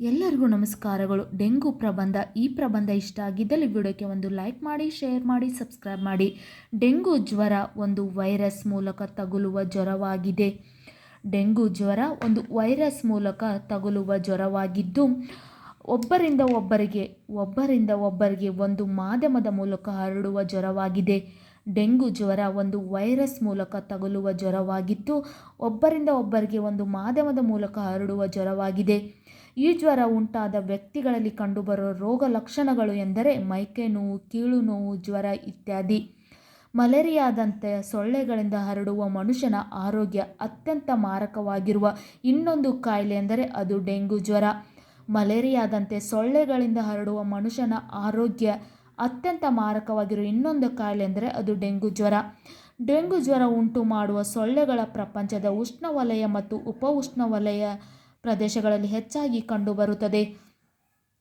ಎಲ್ಲರಿಗೂ ನಮಸ್ಕಾರಗಳು. ಡೆಂಗು ಪ್ರಬಂಧ ಈ ಪ್ರಬಂಧ ಇಷ್ಟ ಆಗಿದ್ದಲ್ಲಿ ವಿಡಿಯೋಕ್ಕೆ ಒಂದು ಲೈಕ್ ಮಾಡಿ, ಶೇರ್ ಮಾಡಿ, ಸಬ್ಸ್ಕ್ರೈಬ್ ಮಾಡಿ. ಡೆಂಗು ಜ್ವರ ಒಂದು ವೈರಸ್ ಮೂಲಕ ತಗುಲುವ ಜ್ವರವಾಗಿದೆ. ಡೆಂಗು ಜ್ವರ ಒಂದು ವೈರಸ್ ಮೂಲಕ ತಗುಲುವ ಜ್ವರವಾಗಿದ್ದು, ಒಬ್ಬರಿಂದ ಒಬ್ಬರಿಗೆ ಒಬ್ಬರಿಂದ ಒಬ್ಬರಿಗೆ ಒಂದು ಮಾಧ್ಯಮದ ಮೂಲಕ ಹರಡುವ ಜ್ವರವಾಗಿದೆ. ಡೆಂಗು ಜ್ವರ ಒಂದು ವೈರಸ್ ಮೂಲಕ ತಗುಲುವ ಜ್ವರವಾಗಿದ್ದು ಒಬ್ಬರಿಂದ ಒಬ್ಬರಿಗೆ ಒಂದು ಮಾಧ್ಯಮದ ಮೂಲಕ ಹರಡುವ ಜ್ವರವಾಗಿದೆ. ಈ ಜ್ವರ ಉಂಟಾದ ವ್ಯಕ್ತಿಗಳಲ್ಲಿ ಕಂಡುಬರುವ ರೋಗ ಲಕ್ಷಣಗಳು ಎಂದರೆ ಮೈಕೆ ನೋವು, ಕೀಳು ನೋವು, ಜ್ವರ ಇತ್ಯಾದಿ. ಮಲೇರಿಯಾದಂತೆ ಸೊಳ್ಳೆಗಳಿಂದ ಹರಡುವ ಮನುಷ್ಯನ ಆರೋಗ್ಯ ಅತ್ಯಂತ ಮಾರಕವಾಗಿರುವ ಇನ್ನೊಂದು ಕಾಯಿಲೆ ಎಂದರೆ ಅದು ಡೆಂಗು ಜ್ವರ. ಮಲೇರಿಯಾದಂತೆ ಸೊಳ್ಳೆಗಳಿಂದ ಹರಡುವ ಮನುಷ್ಯನ ಆರೋಗ್ಯ ಅತ್ಯಂತ ಮಾರಕವಾಗಿರುವ ಇನ್ನೊಂದು ಕಾಯಿಲೆ ಅಂದರೆ ಅದು ಡೆಂಗು ಜ್ವರ. ಡೆಂಗು ಜ್ವರ ಉಂಟು ಮಾಡುವ ಸೊಳ್ಳೆಗಳ ಪ್ರಪಂಚದ ಉಷ್ಣವಲಯ ಮತ್ತು ಉಪ ಉಷ್ಣವಲಯ ಪ್ರದೇಶಗಳಲ್ಲಿ ಹೆಚ್ಚಾಗಿ ಕಂಡುಬರುತ್ತದೆ.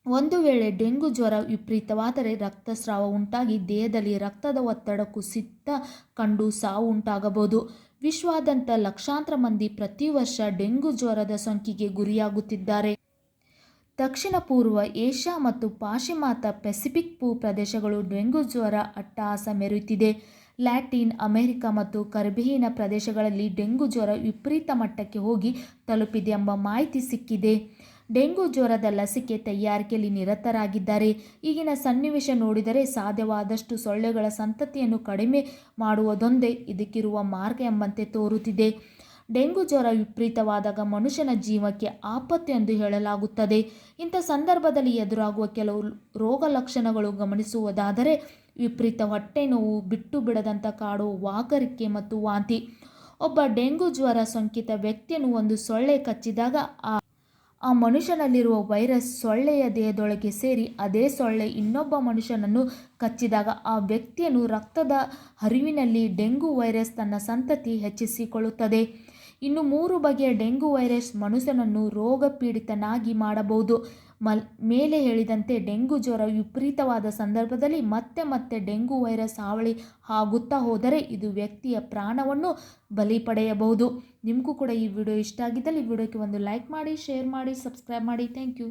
ಒಂದು ವೇಳೆ ಡೆಂಗು ಜ್ವರ ವಿಪರೀತವಾದರೆ ರಕ್ತಸ್ರಾವ ಉಂಟಾಗಿ ದೇಹದಲ್ಲಿ ರಕ್ತದ ಒತ್ತಡ ಕುಸಿತ ಕಂಡು ಸಾವು ಉಂಟಾಗಬಹುದು. ವಿಶ್ವಾದ್ಯಂತ ಲಕ್ಷಾಂತರ ಮಂದಿ ಪ್ರತಿ ವರ್ಷ ಡೆಂಗು ಜ್ವರದ ಸೋಂಕಿಗೆ ಗುರಿಯಾಗುತ್ತಿದ್ದಾರೆ. ದಕ್ಷಿಣ ಪೂರ್ವ ಏಷ್ಯಾ ಮತ್ತು ಪಾಶ್ಚಿಮಾತ್ಯ ಪೆಸಿಫಿಕ್ ಪೂ ಪ್ರದೇಶಗಳು ಡೆಂಗು ಜ್ವರ ಅಟ್ಟಹಾಸ ಮೆರೆಯುತ್ತಿದೆ. ಲ್ಯಾಟಿನ್ ಅಮೆರಿಕ ಮತ್ತು ಕರ್ಬಿಹೀನ ಪ್ರದೇಶಗಳಲ್ಲಿ ಡೆಂಗು ಜ್ವರ ವಿಪರೀತ ಮಟ್ಟಕ್ಕೆ ಹೋಗಿ ತಲುಪಿದೆ ಎಂಬ ಮಾಹಿತಿ ಸಿಕ್ಕಿದೆ. ಡೆಂಗು ಜ್ವರದ ಲಸಿಕೆ ತಯಾರಿಕೆಯಲ್ಲಿ ನಿರತರಾಗಿದ್ದಾರೆ. ಈಗಿನ ಸನ್ನಿವೇಶ ನೋಡಿದರೆ ಸಾಧ್ಯವಾದಷ್ಟು ಸೊಳ್ಳೆಗಳ ಸಂತತಿಯನ್ನು ಕಡಿಮೆ ಮಾಡುವುದೊಂದೇ ಇದಕ್ಕಿರುವ ಮಾರ್ಗ ಎಂಬಂತೆ ತೋರುತ್ತಿದೆ. ಡೆಂಗು ಜ್ವರ ವಿಪರೀತವಾದಾಗ ಮನುಷ್ಯನ ಜೀವಕ್ಕೆ ಆಪತ್ತು ಎಂದು ಹೇಳಲಾಗುತ್ತದೆ. ಇಂಥ ಸಂದರ್ಭದಲ್ಲಿ ಎದುರಾಗುವ ಕೆಲವು ರೋಗ ಲಕ್ಷಣಗಳು ಗಮನಿಸುವುದಾದರೆ ವಿಪರೀತ ಹೊಟ್ಟೆ ನೋವು, ಬಿಟ್ಟು ಬಿಡದಂಥ ಕಾಡು, ವಾಕರಿಕೆ ಮತ್ತು ವಾಂತಿ. ಒಬ್ಬ ಡೆಂಗು ಜ್ವರ ಸೋಂಕಿತ ವ್ಯಕ್ತಿಯನ್ನು ಒಂದು ಸೊಳ್ಳೆ ಕಚ್ಚಿದಾಗ ಆ ಆ ಮನುಷ್ಯನಲ್ಲಿರುವ ವೈರಸ್ ಸೊಳ್ಳೆಯ ದೇಹದೊಳಗೆ ಸೇರಿ ಅದೇ ಸೊಳ್ಳೆ ಇನ್ನೊಬ್ಬ ಮನುಷ್ಯನನ್ನು ಕಚ್ಚಿದಾಗ ಆ ವ್ಯಕ್ತಿಯನ್ನು ರಕ್ತದ ಹರಿವಿನಲ್ಲಿ ಡೆಂಗು ವೈರಸ್ ತನ್ನ ಸಂತತಿ ಹೆಚ್ಚಿಸಿಕೊಳ್ಳುತ್ತದೆ. ಇನ್ನು ಮೂರು ಬಗೆಯ ಡೆಂಗು ವೈರಸ್ ಮನುಷ್ಯನನ್ನು ರೋಗ ಪೀಡಿತನಾಗಿ ಮಾಡಬಹುದು. ಮಲ್, ಮೇಲೆ ಹೇಳಿದಂತೆ ಡೆಂಗು ಜ್ವರ ವಿಪರೀತವಾದ ಸಂದರ್ಭದಲ್ಲಿ ಮತ್ತೆ ಮತ್ತೆ ಡೆಂಗು ವೈರಸ್ ಹಾವಳಿ ಆಗುತ್ತಾ ಹೋದರೆ ಇದು ವ್ಯಕ್ತಿಯ ಪ್ರಾಣವನ್ನು ಬಲಿ ಪಡೆಯಬಹುದು. ನಿಮಗೂ ಕೂಡ ಈ ವಿಡಿಯೋ ಇಷ್ಟ ಆಗಿದ್ದಲ್ಲಿ ವಿಡಿಯೋಕ್ಕೆ ಒಂದು ಲೈಕ್ ಮಾಡಿ, ಶೇರ್ ಮಾಡಿ, ಸಬ್ಸ್ಕ್ರೈಬ್ ಮಾಡಿ. Thank you.